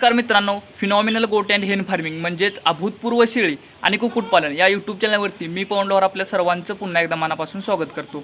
नमस्कार मित्रांनो फिनॉमिनल गोट अँड हेन फार्मिंग म्हणजेच अभूतपूर्व शेळी आणि कुक्कुटपालन या यूट्यूब चॅनलवरती मी पवनडोर आपल्या सर्वांचं पुन्हा एकदा मनापासून स्वागत करतो.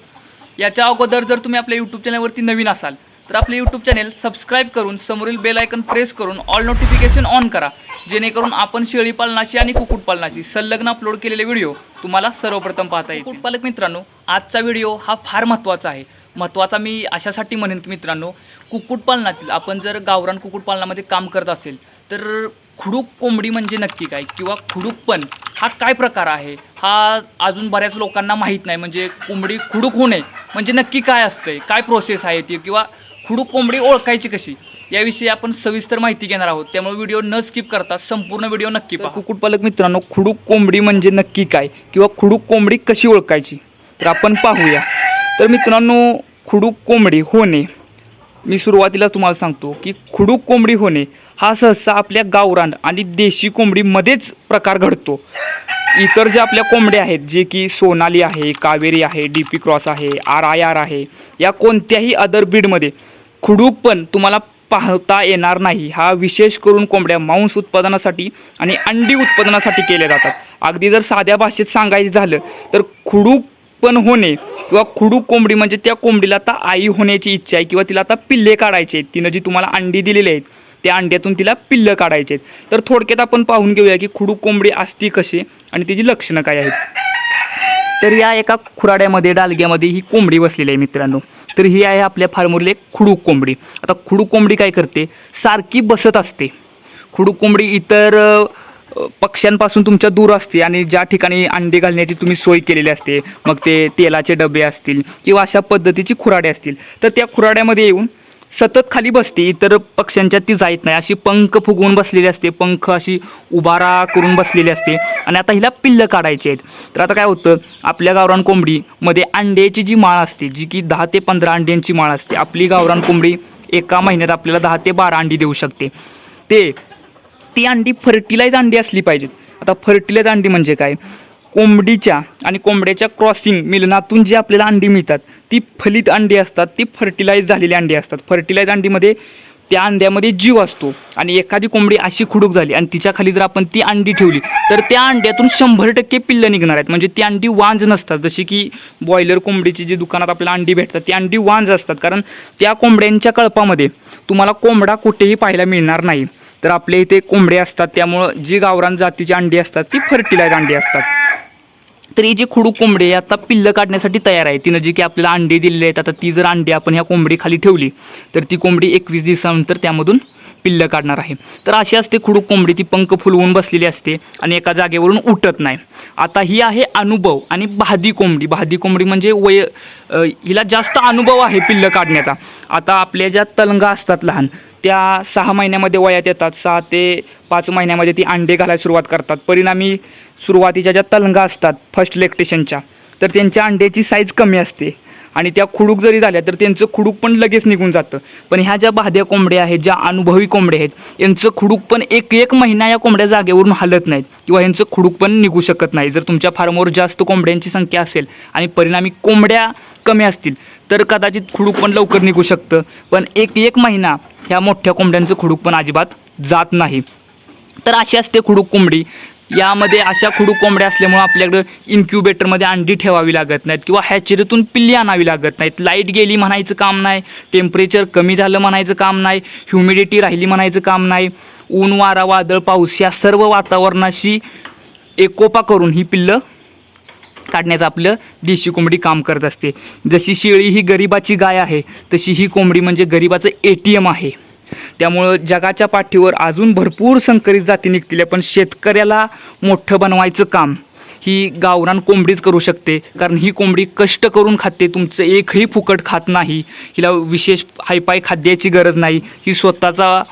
याच्या अगोदर जर तुम्ही आपल्या यूट्यूब चॅनलवरती नवीन असाल तर आपले यूट्यूब चॅनेल सबस्क्राईब करून समोरील बेल आयकन प्रेस करून ऑल नोटिफिकेशन ऑन करा. जेणेकरून आपण शेळी पालनाशी आणि कुक्कुटपालनाशी संलग्न अपलोड केलेले व्हिडिओ तुम्हाला सर्वप्रथम पाहता येईल कुक्कुटपालक मित्रांनो आजचा व्हिडिओ हा फार महत्त्वाचा आहे. महत्त्वाचा मी अशासाठी म्हणेन की मित्रांनो कुक्कुटपालनातील आपण जर गावरान कुक्कुटपालनामध्ये काम करत असेल तर खुडूक कोंबडी म्हणजे नक्की काय? किंवा खुडूकपण हा काय प्रकार आहे? हा अजून बऱ्याच लोकांना माहीत नाही म्हणजे कोंबडी खुडूक होणे म्हणजे नक्की काय असतंय? काय प्रोसेस आहे ती? किंवा खुडूक कोंबडी ओळखायची कशी? याविषयी आपण सविस्तर माहिती घेणार आहोत. त्यामुळे व्हिडिओ न स्किप करता संपूर्ण व्हिडिओ नक्की पहा. कुक्कुटपालक मित्रांनो खुडूक कोंबडी म्हणजे नक्की काय? किंवा खुडूक कोंबडी कशी ओळखायची? तर आपण पाहूया. तर मित्रांनो खुडूक कोंबडी होणे. मी सुरुवातीला तुम्हाला सांगतो की खुडूक कोंबडी होणे हा सहसा आपल्या गावरान आणि देशी कोंबडीमध्येच प्रकार घडतो. इतर ज्या आपल्या कोंबड्या आहेत जे की सोनाली आहे कावेरी आहे डी पी क्रॉस आहे आर आय आर आहे या कोणत्याही अदर बीडमध्ये खुडूक पण तुम्हाला पाहता येणार नाही. हा विशेष करून कोंबड्या मांस उत्पादनासाठी आणि अंडी उत्पादनासाठी केल्या जातात. अगदी जर साध्या भाषेत सांगायचं झालं तर खुडूक पण होणे किंवा खुडूक कोंबडी म्हणजे त्या कोंबडीला आता आई होण्याची इच्छा आहे किंवा तिला आता पिल्ले काढायचे आहेत. तिनं जी तुम्हाला अंडी दिलेली आहेत त्या अंड्यातून तिला पिल्लं काढायचे आहेत. तर थोडक्यात आपण पाहून घेऊया की खुडूक कोंबडी असती कशी आणि तिची लक्षणं काय आहेत. तर या एका खुराड्यामध्ये डालग्यामध्ये ही कोंबडी बसलेली आहे मित्रांनो. तर ही आहे आपल्या फार्मवरील एक खुडूक कोंबडी. आता खुडूक कोंबडी काय करते? सारखी बसत असते. खुडूक कोंबडी इतर पक्ष्यांपासून तुमच्या दूर असते आणि ज्या ठिकाणी अंडे घालण्याची तुम्ही सोय केलेली असते मग ते तेलाचे डबे असतील किंवा अशा पद्धतीची खुराडे असतील तर त्या खुराड्यामध्ये येऊन सतत खाली बसते इतर पक्ष्यांच्या ती जायत नाही. अशी पंख फुगवून बसलेली असते पंख अशी उभारा करून बसलेली असते. आणि आता हिला पिल्लं काढायची आहेत. तर आता काय होतं आपल्या गावरान कोंबडीमध्ये अंड्याची जी माळ असते जी की दहा ते पंधरा अंड्यांची माळ असते आपली गावरान कोंबडी एका महिन्यात आपल्याला दहा ते बारा अंडी देऊ शकते. ते ती अंडी फर्टिलाइज अंडी असली पाहिजेत. आता फर्टिलाइज अंडी म्हणजे काय? कोंबडीच्या आणि कोंबड्याच्या क्रॉसिंग मिलनातून जी आपल्याला अंडी मिळतात ती फलित अंडी असतात ती फर्टिलाइज झालेली अंडी असतात. फर्टिलाइज अंडीमध्ये त्या अंड्यामध्ये जीव असतो आणि एखादी कोंबडी अशी खुडूक झाली आणि तिच्या खाली जर आपण ती अंडी ठेवली तर त्या अंड्यातून शंभर टक्के पिल्लं निघणार आहेत. म्हणजे ती अंडी वांज नसतात. जशी की बॉयलर कोंबडीची जी दुकानात आपल्याला अंडी भेटतात ती अंडी वांज असतात. कारण त्या कोंबड्यांच्या कळपामध्ये तुम्हाला कोंबडा कुठेही पाहायला मिळणार नाही. तर आपल्या इथे कोंबडे असतात त्यामुळं जी गावरान जातीची अंडी असतात ती फर्टिलाइज अंडी असतात. तर ही जी खुडूक कोंबडी आहे आता पिल्लं काढण्यासाठी तयार आहे. तिनं जी की आपल्याला अंडी दिलेली आहेत आता ती जर अंडी आपण ह्या कोंबडी खाली ठेवली तर ती कोंबडी एकवीस दिवसानंतर त्यामधून पिल्लं काढणार आहे. तर अशी असते खुडूक कोंबडी ती पंख फुलवून बसलेली असते आणि एका जागेवरून उठत नाही. आता ही आहे अनुभव आणि भादी कोंबडी. भादी कोंबडी म्हणजे वय हिला जास्त अनुभव आहे पिल्लं काढण्याचा. आता आपल्या ज्या तलंगा असतात लहान त्या सहा महिन्यामध्ये वयात येतात. सहा ते पाच महिन्यामध्ये ती अंडे घालायला सुरुवात करतात. परिणामी सुरुवातीच्या ज्या तलंगा असतात फर्स्ट लेक्टेशनच्या तर त्यांच्या अंड्याची साईज कमी असते. आणि त्या खुडूक जरी झाल्या तर त्यांचं खुडूक पण लगेच निघून जातं. पण ह्या ज्या बाध्या कोंबड्या आहेत ज्या अनुभवी कोंबड्या आहेत यांचं खुडूक पण एक एक महिना या कोंबड्या जागेवरून हलत नाहीत किंवा यांचं खुडूक पण निघू शकत नाही. जर तुमच्या फार्मवर जास्त कोंबड्यांची संख्या असेल आणि परिणामी कोंबड्या कमी असतील तर कदाचित खुडूक पण लवकर निघू शकतं. पण एक एक महिना ह्या मोठ्या कोंबड्यांचं खुडूक पण अजिबात जात नाही. तर अशी असते खुडूक कोंबडी. यामध्ये अशा खुडू कोंबड्या असल्यामुळं आपल्याकडं इन्क्युबेटरमध्ये अंडी ठेवावी लागत नाहीत किंवा हॅचरीतून पिल्ली आणावी लागत नाहीत. लाइट गेली म्हणायचं काम नाही टेम्परेचर कमी झालं म्हणायचं काम नाही ह्युमिडिटी राहिली म्हणायचं काम नाही. ऊन वारा वादळ पाऊस या सर्व वातावरणाशी एकोपा करून ही पिल्लं काढण्याचं आपलं देशी कोंबडी काम करत असते. जशी शेळी ही गरिबाची गाय आहे तशी ही कोंबडी म्हणजे गरिबाचं ए टी एम आहे. त्यामुळं जगाच्या पाठीवर अजून भरपूर संकरित जाती निघतील पण शेतकऱ्याला मोठं बनवायचं काम ही गावरान कोंबडीच करू शकते. कारण ही कोंबडी कष्ट करून खाते तुमचं एकही फुकट खात नाही हिला विशेष हायपाय खाद्याची गरज नाही. ही स्वतःचा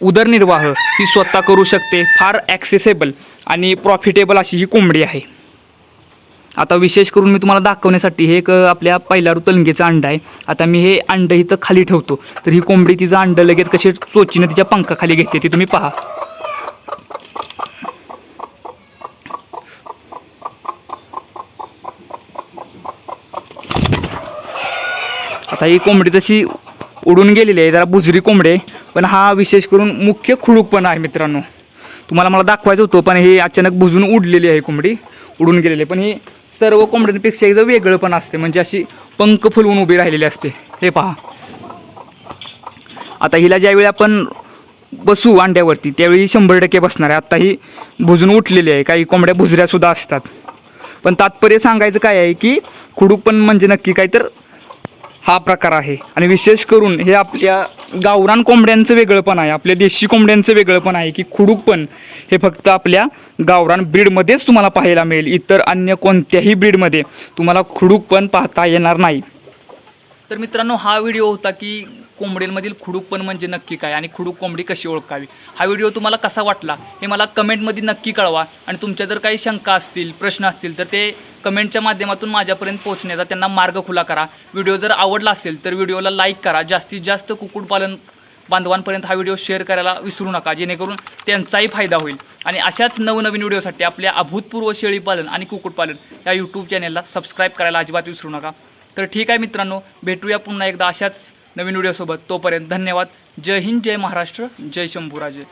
उदरनिर्वाह ही स्वतः करू शकते फार ॲक्सेसेबल आणि प्रॉफिटेबल अशी ही कोंबडी आहे. आता विशेष करून मी तुम्हाला दाखवण्यासाठी हे एक आपल्या पहिल्या तलंगेचं अंड आहे. आता मी हे अंड इथं खाली ठेवतो. तर ही कोंबडी तिचं अंड लगेच कशी चोचीनं तिच्या पंखाखाली घेते ती तुम्ही पहा. आता ही कोंबडी जशी उडून गेलेली आहे जरा बुजरी कोंबडी पण हा विशेष करून मुख्य खुडूकपणा आहे मित्रांनो. तुम्हाला मला दाखवायचं होतं पण हे अचानक बुजून उडलेली आहे कोंबडी. उडून गेलेले. पण हे सर्व कोंबड्यांपेक्षा एकदा वेगळं पण असते. म्हणजे अशी पंख फुलवून उभी राहिलेली असते. हे पहा. आता हिला ज्यावेळी आपण बसू अंड्यावरती त्यावेळी शंभर टक्के बसणार आहे. आता ही भुजून उठलेली आहे. काही कोंबड्या भुजऱ्या सुद्धा असतात. पण तात्पर्य सांगायचं काय आहे की खुडूकपण म्हणजे नक्की काय तर हा प्रकार आहे. आणि विशेष करून हे आपल्या गावरान कोंबड्यांचं वेगळंपण आहे. आपल्या देशी कोंबड्यांचं वेगळंपण आहे की खुडूकपण हे फक्त आपल्या गावरान ब्रीडमध्येच तुम्हाला पाहायला मिळेल. इतर अन्य कोणत्याही ब्रीडमध्ये तुम्हाला खुडूकपण पाहता येणार नाही. तर मित्रांनो हा व्हिडिओ होता की कोंबडीमधील खुडूकपण म्हणजे नक्की काय आणि खुडूक कोंबडी कशी ओळखावी? हा व्हिडिओ तुम्हाला कसा वाटला हे मला कमेंटमध्ये नक्की कळवा. आणि तुमच्या जर काही शंका असतील प्रश्न असतील तर ते कमेंटच्या माध्यमातून माझ्यापर्यंत पोहोचण्याचा त्यांना मार्ग खुला करा. व्हिडिओ जर आवडला असेल तर व्हिडिओला लाईक करा. जास्तीत जास्त कुक्कुटपालन बांधवांपर्यंत हा व्हिडिओ शेअर करायला विसरू नका जेणेकरून त्यांचाही फायदा होईल. आणि अशाच नवनवीन व्हिडिओसाठी आपल्या अभूतपूर्व शेळीपालन आणि कुक्कुटपालन या यूट्यूब चॅनलला सबस्क्राईब करायला अजिबात विसरू नका. तर ठीक आहे मित्रांनो भेटूया पुन्हा एकदा अशाच नवीन व्हिडिओसोबत तोपर्यंत धन्यवाद. जय हिंद जय महाराष्ट्र जय शंभूराजे.